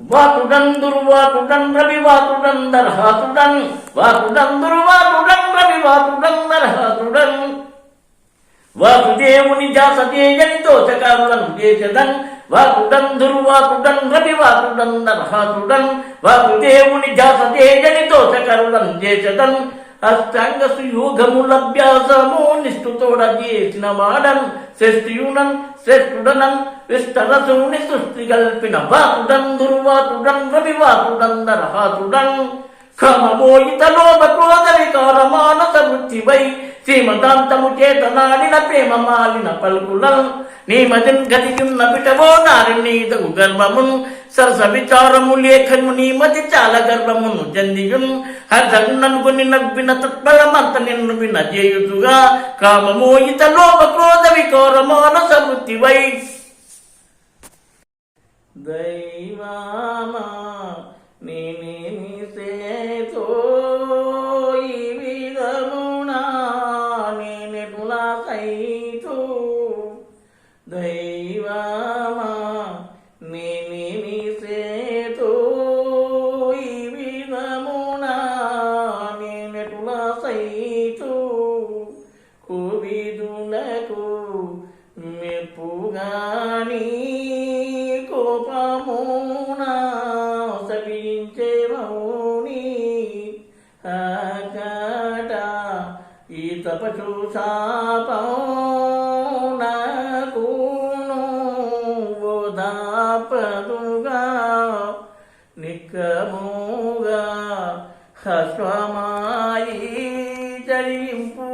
వాతుడన్ దుర్వాతుడన్ రవివాతుడన్ దర్హాతుడన్ వాతుడన్ దుర్వాతుడన్ రవివాతుడన్ దర్హాతుడన్ వాసుదేవుని జాసదేయని దోషకారులను చేసదన్ వాకుడన్ దుర్వాకుడన్ రవివాకుడన్ నర్హాతుడన్ వాసుదేవుని జాసదేయని దోషకరులను చేసదన్ అష్టాంగ సుయోగములభ్యాసము నిష్ఠుతోడ చేసిన వాడన్. శ్రేష్ఠియునన్ శ్రేష్ఠుడనం విస్తరసుని సృష్టి కల్పిన వాకుడన్ దుర్వాకుడన్ రవివాకుడన్ నర్హాతుడన్. కామమోయిత లోభ క్రోధ వికార మానస వృత్తివై శ్రీమదాంతము చేతనాడిన ప్రేమ మాలిన పలుకులను నీ మదిన్ గతియున్న పిటవో నారిణీతకు గర్భమున్ సరస విచారము లేఖను నీ మతి చాల గర్వమును జందియున్ హర్షగుణనుకుని నవ్విన తత్పరమంత నిన్ను విన చేయుతుగా కామమోయిత లోప క్రోధ వికోర మానస వృత్తి వై. దైవామా నేనే తపచు శాపౌనకును ఓదాపదుగా నిక్కముగా హస్వమాయి చరింపుతుండుటే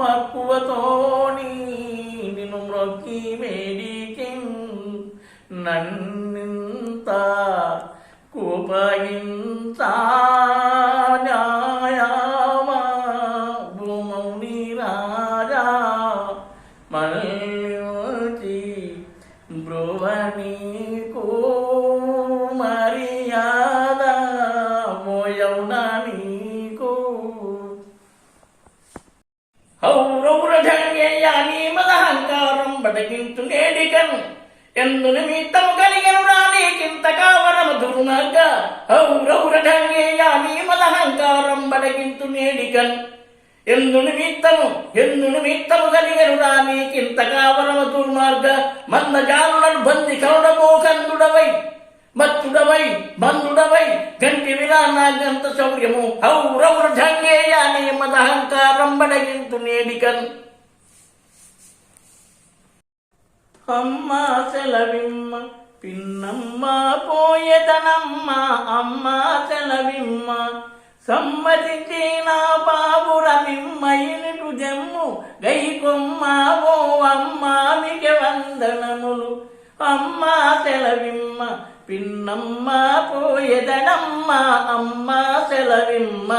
మక్కువతోని నిన్ను మ్రొక్కి మేడికి నన్నింత కూపగింత న్యాయమా? భూమౌని రాజా మల్లి బ్రువనీకు మర్యాద మదహంకారం ఎందును నేడికన్ కలిగను రానీకింత కావరము దుర్మార్గ. హౌరౌరధంగేయాని నీమలహంకారం బటకించు నేడికన్ ఎందు నిమిత్తము ఎందు నిమిత్తము కలిగను రానీకింత కావరము దుర్మార్గ. మంద జానులను బంది కరుడమోకందుడవై మత్తుడవై బంధుడవై గంటి విరానాగంత శౌర్యము. హౌరౌరధంగేయాని మదహంకారం బడగింతు నేడికన్ అమ్మ సెలవిమ్మ పిన్నమ్మ పోయేదనమ్మ అమ్మ సెలవిమ్మ. సమ్మతించి నా బాబుర బాబురమిమ్మయినటు జమ్ము గై గైకొమ్మ ఓ అమ్మ మిగ వందనములు. అమ్మ సెలవిమ్మ పిన్నమ్మ పోయేదనమ్మ అమ్మ సెలవిమ్మ.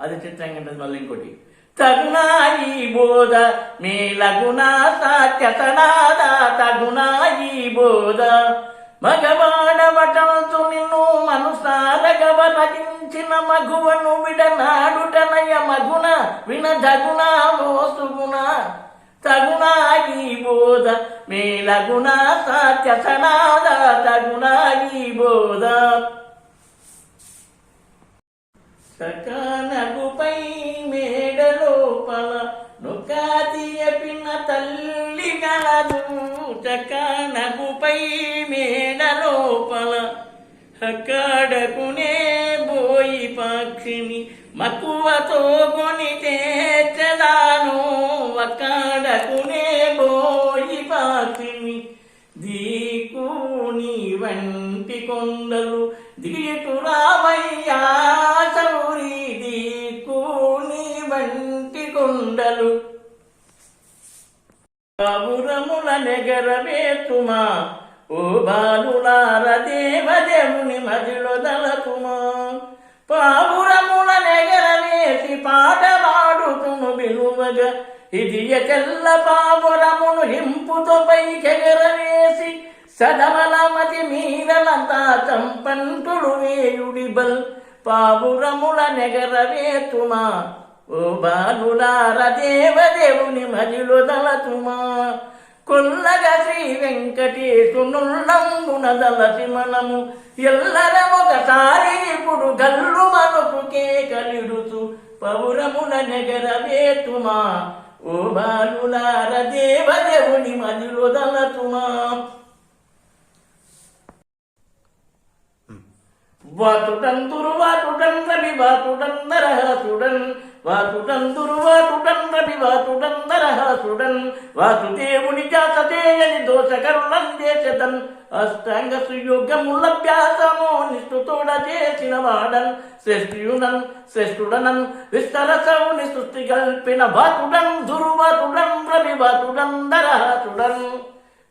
అది చిత్రంగా మళ్ళీ ఇంకోటి. తగునాయి బోధ మేలగునా సాత్యతనాద తగునాయి బోధ. మగవాడవటంతు నిన్ను మనసారగవ నటించిన మగువను విడనాడుటనయ మగున వినదగునా మోసుగుణ తగునాయి బోధ మేలగుణ సాత్యతనాద తగునాయి బోధ. సకానగుపై మేడలోపల లోపల తల్లి గలదు చకానగుపై మేడలోపల అక్కడకునే బోయి పక్షిని మక్కువతో కొని చేర్చదాను అక్కడకునే బోయి పక్షిని దీకుని వంటి కొండలు దిగిటు కావురముల నెగరవేతుమా ఓ బాలులార దేవదేవుని మదిలో దళకుమా పావురముల నెగరవేసి పాట పాడుతును విలువగా ఇది ఎచెల్ల పావురమును హింపుతో పైకెగరవేసి సదమలమతి మీరలంతా చంపంటుడు వేయుడిబల్. పావురముల నెగరవేతుమా ఓ బాలులార దేవదేవుని మజిలు దళతుమా. కొల్లగ శ్రీ వెంకటేశునుల్లంబున దళసి మనము. ఎల్లరమొకసారి ఇప్పుడు గల్లు మనకుకే కలిడుతు పౌరముల నెగరవేతుమా ఓ బాలులార దేవదేవుని మజిలు దళతుమా. వాతుటన్ దుర్వాతుటన్ రవి వాతుటన్ నరహసుడన్ వాతుటన్ దుర్వాతుటన్ రవి వాతుటన్ నరహసుడన్. వాసుదేవుని జాతదేయని దోషకరుణం చేసెదన్. అష్టాంగ సుయోగముల సుయోగములభ్యాసము నిష్ఠుతోడ చేసిన వాడన్. శ్రేష్ఠునన్ శ్రేష్ఠుడనన్ విస్తరసవుని సృష్టి కల్పిన వాతుడన్ దుర్వాతుడన్ రవి వాతుడన్ నరహసుడన్.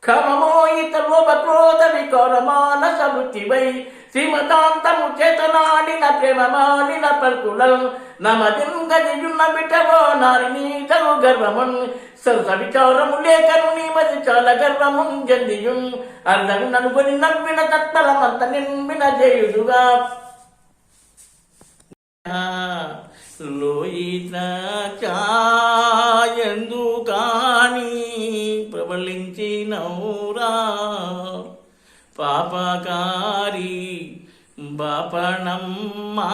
ఖమమోయిత లోప క్రోధ వికార మానస వృత్తివై శ్రీమతాంతము చేతనాడిన ప్రేమ మాలిన పల్కులం నమదింగదియున్న బిటవో నారిని తగు గర్వమున్ సరస విచారము లేకను నీ మది చాలా గర్వమున్ జల్దియున్ అర్ధం ననుకొని నవ్విన తత్తలమంత నింబిన చేయుదుగా లోయిత చాయందు కాని ప్రబలించినౌరా పాపకారి బాపణమ్మా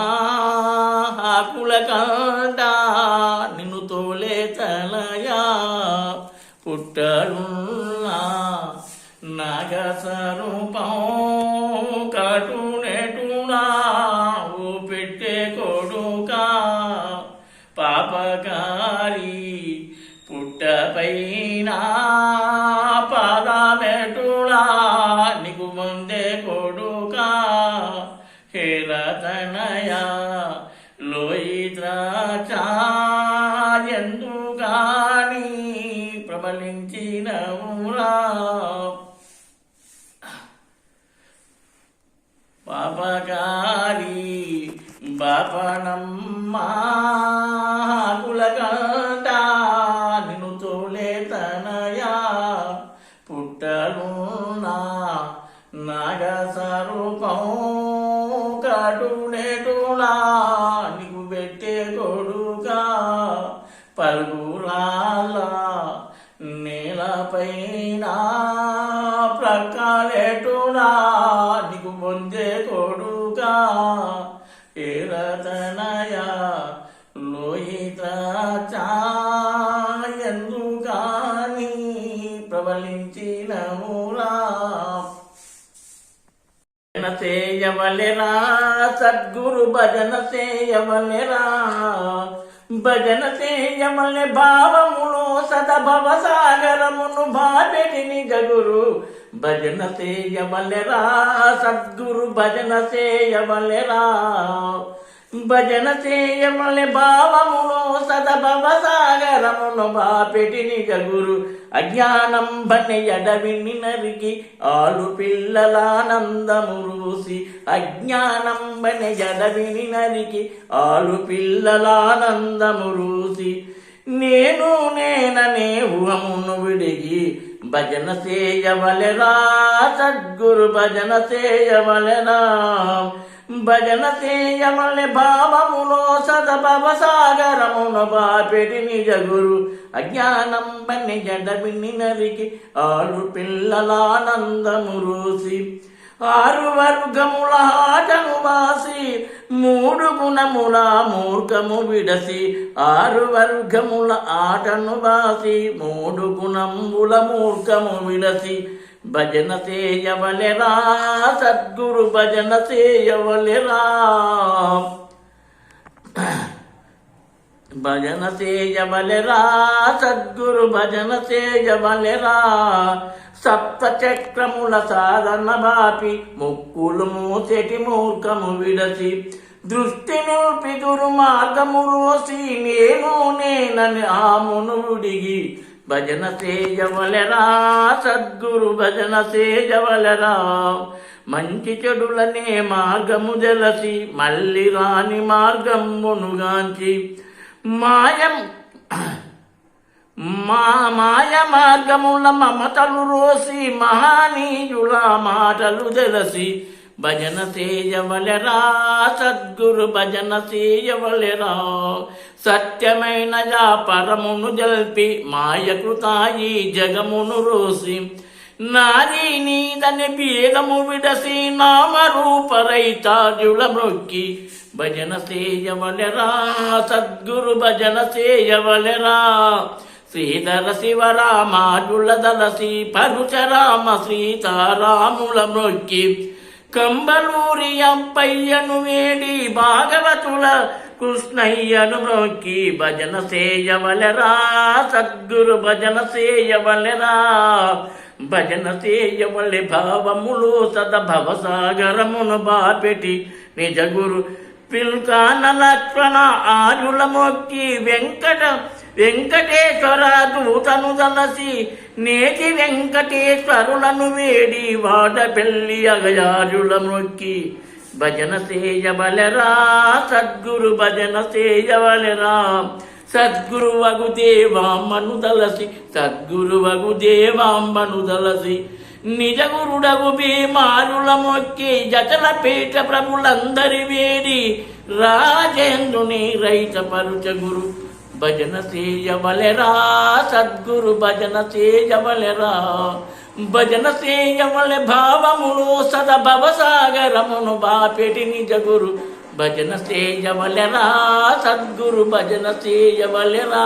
ఆకుల నిన్ను తోలే తలయా పుట్టడున్నా. నాగసరూపం కటునెటునా ఓ పెట్టే కొడుక పాపకారి పుట్టపైనా. పాపకారి బాపనమ్మా కులకంట నిన్ను తోలే తనయా పుట్టలున్నా నాగ స్వరూపం కటునేటులా నీకు పెట్టే కొడుగా పలుగులాల నేలపైనా ప్రక్కలెటునా నీకు ముందే కొడుగా ఏ లోహిత చాయందు ప్రబలించిన మూలా. చేయవలెరా సద్గురు భజన చేయవలెరా భజన చేయవలె భావములో సదభవ సాగరమును భాపెటిని గగురు భజన చేయవలెరా సద్గురు భజన చేయవలెరా భజన చేయమలె భావములో సదభవ సాగరమును బాపెటిని గురు అజ్ఞానం బని ఎడవిని నరికి ఆలు పిల్లలానందము రూసి అజ్ఞానం బని ఎడవిని నరికి ఆలు పిల్లలానందము రూసి. నేను నేననే ఊహమును విడిగి భజన చేయవలెరా సద్గురు భజన చేయవలెరా భజన సేయమలె భావములో సదభవ సాగరమును బాపెడి నిజ గురు అజ్ఞానం పని జడమిని నరికి ఆడు పిల్లలానందము రూసి. ఆరు వర్గముల ఆటను వాసి మూడు గుణముల మూర్ఖము విడసి ఆరు వర్గముల ఆటను వాసి మూడు గుణముల మూర్ఖము విడసి భజన చేయవలెరా సద్గురు భజన చేయవలెరా భజన చేయవలెరా సద్గురు భజన చేయవలెరా సప్త చక్రముల సాధన బాపి ముక్కులు మూసెటి మూర్ఖము విడసి. దృష్టి నిలిపి దుర్మార్గము రోసి నేను నేనని ఆమును విడిగి. భజన చేయవలెరా సద్గురు భజన చేయవలెరా మంచి చెడులనే మార్గము జలసి మళ్ళీ రాని మార్గమునుగాంచి మాయం మా మాయ మార్గముల మమతలు రోసి మహానీయుల మాటలు తెలిసి భజన చేయవలెరా సద్గురు భజన చేయవలెరా. సత్యమైన పరమును జల్పి మాయకృతాయి జగమును రోసి నారీ నీదని భేదము విడసి నామరూపరైతాజుల మొక్కి. భజన సేయవలెరా సద్గురు భజన సేయవలెరా. శ్రీధర శివరామాజుల దలసి పరుచరామ సీతారాముల మొక్కి. కంబలూరి అంపయ్యను వేడి భాగవతుల కృష్ణయ్యను మొక్కి. భజన చేయవలెరా సద్గురు భజన సేయవలెరా. భజన చేయవలె భావములు సద భవసాగరమును బాపెటి నిజగురు పిల్కాన లక్ష్మణ ఆజుల మొక్కి వెంకట వెంకటేశ్వర దూతను దలసి నేటి వెంకటేశ్వరులను వేడి వాడ పెళ్ళి అగజాజుల మొక్కి. భజన చేయవలెరా సద్గురు భజన చేయవలెరా సద్గురు వగు దలసి సద్గురు వగు దేవాంబను దలసి నిజ గురుడగు భీమారుల మొక్కి జటల పీఠ ప్రభులందరి వేడి. రాజేంద్రుని రైత పరుచ గురు భజన చేయవలెరా సద్గురు భజన చేయవలెరా భజన చేయవలె భావములు సద భవసాగరమును బాపెటి నిజ గురు. భజన సేయవలెరా సద్గురు భజన సేయవలెరా